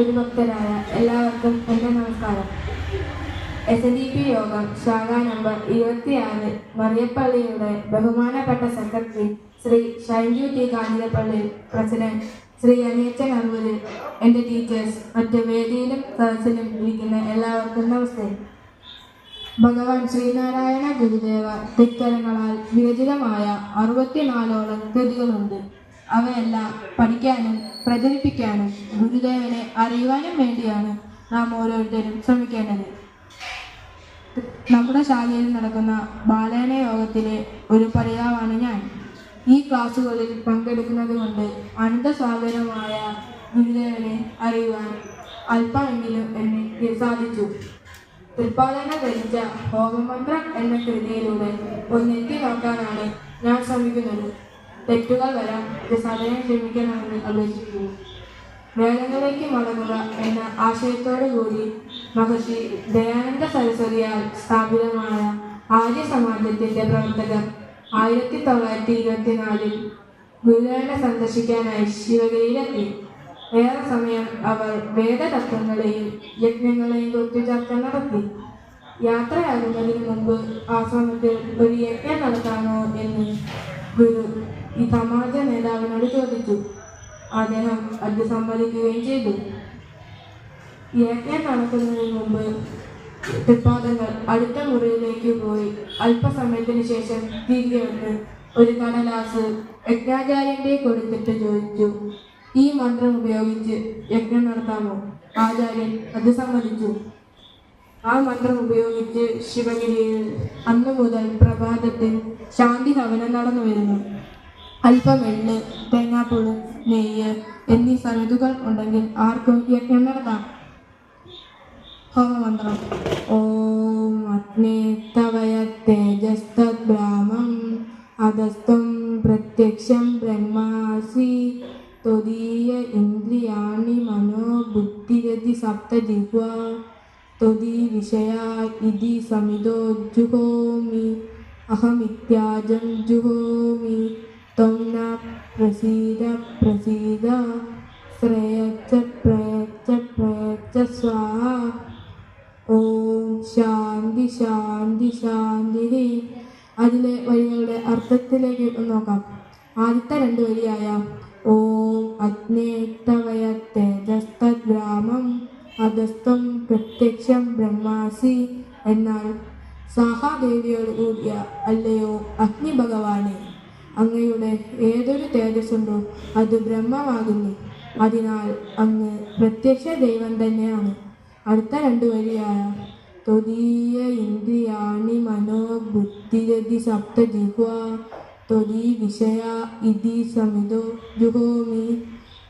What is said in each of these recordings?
ഗുരുഭക്തരായ എല്ലാവർക്കും എന്റെ നമസ്കാരം. എസ് എൻ ഡി പി യോഗം ശാഖ നമ്പർ ഇരുപത്തിയാറ് മറിയപ്പള്ളിയുടെ ബഹുമാനപ്പെട്ട secretary Shri Shainju T Kanjirappally president Shri Aniyachan Aroor എന്റെ ടീച്ചേഴ്സ് മറ്റ് വേദിയിലും സദസ്സിലും ഇരിക്കുന്ന എല്ലാവർക്കും നമസ്തേ. ഭഗവാൻ ശ്രീനാരായണ ഗുരുദേവ തിക്കരങ്ങളാൽ വിരചിതമായ അറുപത്തിനാലോളം കൃതികളുണ്ട്. അവയെല്ലാം പഠിക്കാനും പ്രചരിപ്പിക്കാനും ഗുരുദേവനെ അറിയുവാനും വേണ്ടിയാണ് നാം ഓരോരുത്തരും ശ്രമിക്കേണ്ടത്. നമ്മുടെ ശാലയിൽ നടക്കുന്ന ബാലയന യോഗത്തിലെ ഒരു പഠിതാവാണ് ഞാൻ. ഈ ക്ലാസ്സുകളിൽ പങ്കെടുക്കുന്നത് കൊണ്ട് അനന്തസാഗരമായ ഗുരുദേവനെ അറിയുവാൻ അല്പമെങ്കിലും എനിക്ക് സാധിച്ചു. ഉൽപാദന ധരിച്ച ഹോമമന്ത്രം എന്ന കൃതിയിലൂടെ ഒന്നെത്തി നോക്കാനാണ് ഞാൻ ശ്രമിക്കുന്നത്. തെറ്റുകൾ വരാം. ഇത് സമയം ക്ഷമിക്കണമെന്ന് അപേക്ഷിക്കുന്നു. വേദങ്ങളിലേക്ക് മടങ്ങുക എന്ന ആശയത്തോടു കൂടി മഹർഷി ദയാനന്ദ സരസ്വതിയാൽ സ്ഥാപിതമായ ആര്യ സമാജത്തിന്റെ പ്രവർത്തകർ ആയിരത്തി തൊള്ളായിരത്തി ഇരുപത്തിനാലിൽ ഗുരുദേവനെ സന്ദർശിക്കാനായി ശിവഗിരിയിലെത്തി. ഏറെ സമയം അവർ വേദതത്വങ്ങളെയും യജ്ഞങ്ങളെയും കുറിച്ച് ചർച്ച നടത്തി. യാത്രയാകുന്നതിന് മുമ്പ് ആശ്രമത്തിൽ ഒരു യജ്ഞം നടത്താമോ എന്ന് ഗുരു സമാജ നേതാവിനോട് ചോദിച്ചു അദ്ദേഹം അത് സമ്മതിക്കുകയും ചെയ്തു. യജ്ഞം നടക്കുന്നതിന് മുമ്പ് തൃപ്പാദങ്ങൾ അടുത്ത മുറിയിലേക്ക് പോയി അല്പസമയത്തിന് ശേഷം തിരികെ വന്ന് ഒരു കടലാസ് യജ്ഞാചാര്യന്റെ കൊടുത്തിട്ട് ചോദിച്ചു ഈ മന്ത്രം ഉപയോഗിച്ച് യജ്ഞം നടത്താമോ? ആചാര്യൻ അത് സമ്മതിച്ചു. ആ മന്ത്രം ഉപയോഗിച്ച് ശിവഗിരിയിൽ അന്നു മുതൽ പ്രഭാതത്തിൽ ശാന്തി ഹവനം നടന്നു വരുന്നു അല്പം എള്ള് തേങ്ങാപ്പുളി നെയ്യ് എന്നീ സമിതുകൾ ഉണ്ടെങ്കിൽ ആർക്കും യജ്ഞം നടത്താം ഹോമമന്ത്രം. ഓം അഗ്നേത്തവയ തവയ തേജസ്തത് ബ്രാഹ്മം അധസ്ത്വം പ്രത്യക്ഷം ബ്രഹ്മാസി ത്വദീയ ഇന്ദ്രിയാണി മനോ ബുദ്ധിരതി സപ്തജിഹ്വ ത്വദീ വിഷയ ഇതി സമിതോ ജുഹോമി അഹമിത്യാജം ജുഹോമി. ത്വം ന പ്രസീദ പ്രസീദ ശ്രേയച്ച പ്രയച്ച പ്രയച്ച സ്വാഹ ഓം ശാന്തി ശാന്തി ശാന്തി അതിലെ വരികളുടെ അർത്ഥത്തിലേക്ക് നോക്കാം. ആദ്യത്തെ രണ്ട് വരിയായ ഓം അഗ്നേത്തവയ തേജസ്തദ്രാമം അധസ്തം പ്രത്യക്ഷം ബ്രഹ്മാസി എന്നാൽ സാഹാദേവിയോട് കൂടിയ അല്ലയോ അഗ്നി ഭഗവാനെ അങ്ങയുടെ ഏതൊരു തേജസ്സുണ്ടോ അത് ബ്രഹ്മമാകുന്നു. അതിനാൽ അങ്ങ് പ്രത്യക്ഷ ദൈവം തന്നെയാണ്. അടുത്ത രണ്ട് വരിയായ ത്വതീയ ഇന്ദ്രിയാണി മനോബുദ്ധിഗതി സപ്ത സപ്തജിഹ്വ ത്വതീ വിഷയ ഇതി സമിതോ ജുഹോമി.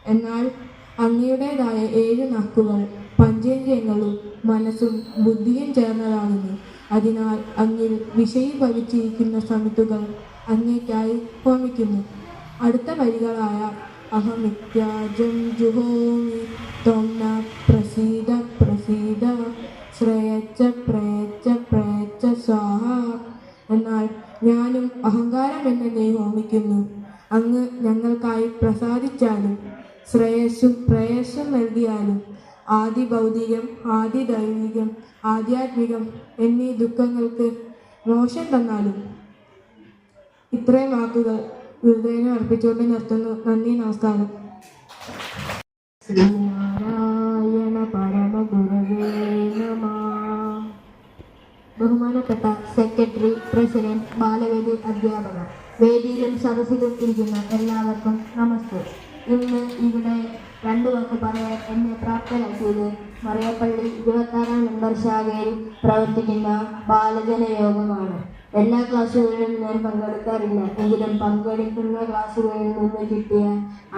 എന്നാൽ അങ്ങയുടേതായ ഏഴ് നാക്കുകൾ പഞ്ചേന്ദ്രിയങ്ങളും മനസ്സും ബുദ്ധിയും ചേർന്നതാകുന്നു. അതിനാൽ അങ്ങിൽ വിഷയീഭവിച്ചിരിക്കുന്ന സമിതുകൾ അങ്ങേക്കായി ഹോമിക്കുന്നു അടുത്ത വരികളായ അഹമിത്യാജം ജുഹോമി തൊണ്ണ പ്രസീത പ്രസീത ശ്രേയച്ച പ്രേച്ച പ്രേച്ച സ്വാഹ. എന്നാൽ ഞാനും അഹങ്കാരം എന്നെ ഹോമിക്കുന്നു. അങ്ങ് ഞങ്ങൾക്കായി പ്രസാദിച്ചാലും ശ്രേയസ്സും പ്രേയസ്സും നൽകിയാലും ആദി ഭൗതികം ആദി ദൈവികം ആധ്യാത്മികം എന്നീ ദുഃഖങ്ങൾക്ക് മോശം തന്നാലും ഇത്രയും വാക്കുകൾ ഗുരുദേവനെ അർപ്പിച്ചുകൊണ്ട് നിർത്തുന്നു. നന്ദി നമസ്കാരം. ശ്രീനാരായണ പരമ നമ ബഹുമാനപ്പെട്ട സെക്രട്ടറി പ്രസിഡന്റ് ബാലവേദി അധ്യാപകർ വേദിയിലും സദസ്സിലും ഇരിക്കുന്ന എല്ലാവർക്കും നമസ്തേ. ഇന്ന് ഇവിടെ രണ്ടു വാക്ക് പറയാൻ എന്നെ പ്രാപ്തരാക്കിയത് മറിയപ്പള്ളി ഇരുപത്താറാം നമ്പർ ശാഖയിൽ പ്രവർത്തിക്കുന്ന ബാലജന യോഗമാണ് എല്ലാ ക്ലാസ്സുകളിലും ഞാൻ പങ്കെടുക്കാറില്ല എങ്കിലും പങ്കെടുക്കുന്ന ക്ലാസ്സുകളിൽ നിന്ന് കിട്ടിയ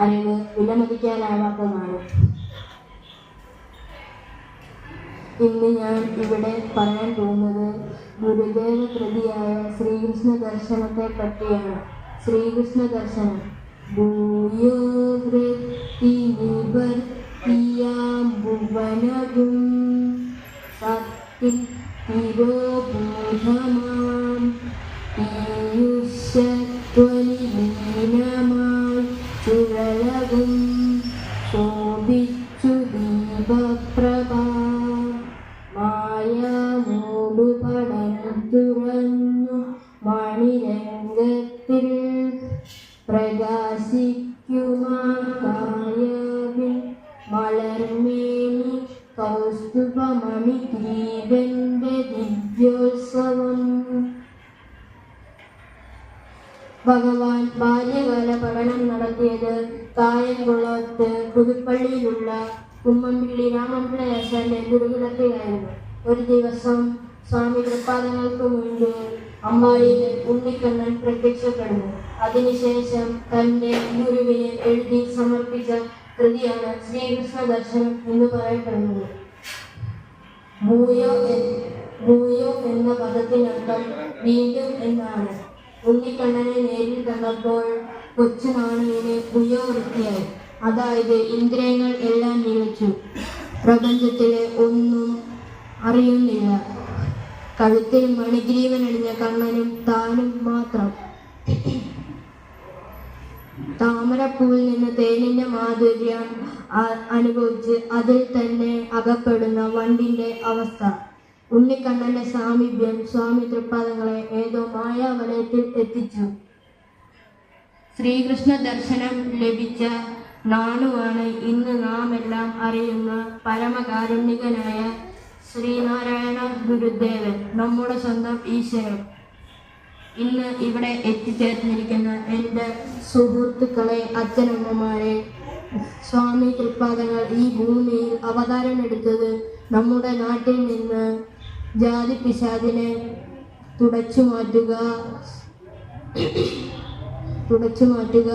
അറിവ് വിലമതിക്കാനാവാത്തതാണ്. ഇന്ന് ഞാൻ ഇവിടെ പറയാൻ പോകുന്നത് ഗുരുദേവ കൃതിയായ ശ്രീകൃഷ്ണ ദർശനത്തെ പറ്റിയാണ്. ശ്രീകൃഷ്ണ ദർശനം. ഭൂയോ വൃത്തി നടത്തിയത് കായംകുളത്ത് പുതുപ്പള്ളിയിലുള്ള കുമ്മമ്പിള്ളി രാമപിള്ളയാശാന്റെ ഗുരുകുലത്തിലായിരുന്നു ഒരു ദിവസം സ്വാമി തൃപ്പാദങ്ങൾക്ക് മുൻപ് അമ്മായിയിൽ ഉണ്ണിക്കണ്ണൻ പ്രത്യക്ഷപ്പെടുന്നു. അതിനുശേഷം തന്റെ ഗുരുവിനെ എഴുതി സമർപ്പിച്ച കൃതിയാണ് ശ്രീകൃഷ്ണ ദർശനം എന്ന് പറയപ്പെടുന്നത്. ഭൂയോ ഭൂയോ എന്ന പദത്തിനർത്ഥം വീണ്ടും എന്നാണ്. ഉണ്ണിക്കണ്ണനെ നേരിൽ കണ്ടപ്പോൾ കൊച്ചു നാണുവിന് അതായത് ഇന്ദ്രിയങ്ങൾ എല്ലാം നിലച്ചു. പ്രപഞ്ചത്തിലെ ഒന്നും അറിയുന്നില്ല. കഴുത്തിൽ മണിഗ്രീവൻ അണിഞ്ഞ കണ്ണനും താനും മാത്രം. താമരപ്പൂവിൽ നിന്ന് തേനിന്റെ മാധുര്യം അനുഭവിച്ച് അതിൽ തന്നെ അകപ്പെടുന്ന വണ്ടിന്റെ അവസ്ഥ. ഉണ്ണിക്കണ്ണന്റെ സാമീപ്യം സ്വാമി തൃപ്പാദങ്ങളെ ഏതോ മായാവലയത്തിൽ എത്തിച്ചു. ശ്രീകൃഷ്ണ ദർശനം ലഭിച്ച നാണുവാണ് ഇന്ന് നാം എല്ലാം അറിയുന്ന പരമകാരുണികനായ ശ്രീനാരായണ ഗുരുദേവൻ നമ്മുടെ സ്വന്തം ഈശ്വരൻ. ഇന്ന് ഇവിടെ എത്തിച്ചേർന്നിരിക്കുന്ന എന്റെ സുഹൃത്തുക്കളെ അച്ഛനമ്മമാരെ സ്വാമി തൃപ്പാദങ്ങൾ ഈ ഭൂമിയിൽ അവതാരമെടുത്തത് നമ്മുടെ നാട്ടിൽ നിന്ന് ജാതി പിശാദിനെ തുടച്ചു മാറ്റുക തുടച്ചു മാറ്റുക.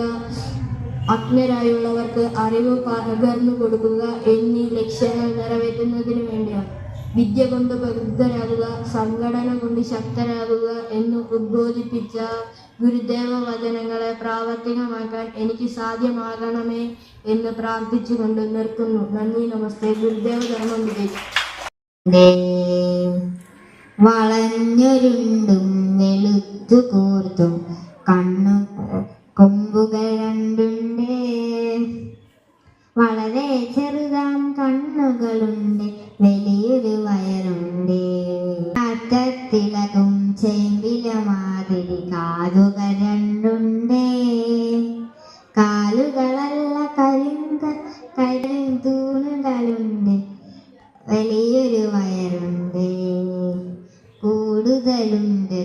അജ്ഞരായുള്ളവർക്ക് അറിവ് പകർന്നു കൊടുക്കുക എന്നീ ലക്ഷ്യങ്ങൾ നിറവേറ്റുന്നതിന് വേണ്ടിയാണ്. വിദ്യ കൊണ്ട് പ്രബുദ്ധരാകുക സംഘടന കൊണ്ട് ശക്തരാകുക എന്ന് ഉദ്ബോധിപ്പിച്ച ഗുരുദേവ വചനങ്ങളെ പ്രാവർത്തികമാക്കാൻ എനിക്ക് സാധ്യമാകണമേ എന്ന് പ്രാർത്ഥിച്ചുകൊണ്ട് നിർത്തുന്നു. നന്ദി നമസ്തേ. ഗുരുദേവ ധർമ്മം വളഞ്ഞൊരുണ്ടും നെളുത്തു കൂർത്തും കണ്ണു കൊമ്പുകൾ രണ്ടുണ്ട്. വളരെ ചെറുതാം കണ്ണുകളുണ്ട് വലിയൊരു വയറുണ്ട്. കാറ്റത്തിളകും ചേമ്പില മാതിരി കാതുകൾ രണ്ടുണ്ട്. കാലുകളല്ല കരിങ്ക കരിന്തൂണുകളുണ്ട് വലിയൊരു വയറുണ്ട്. കൂടുതലുണ്ട്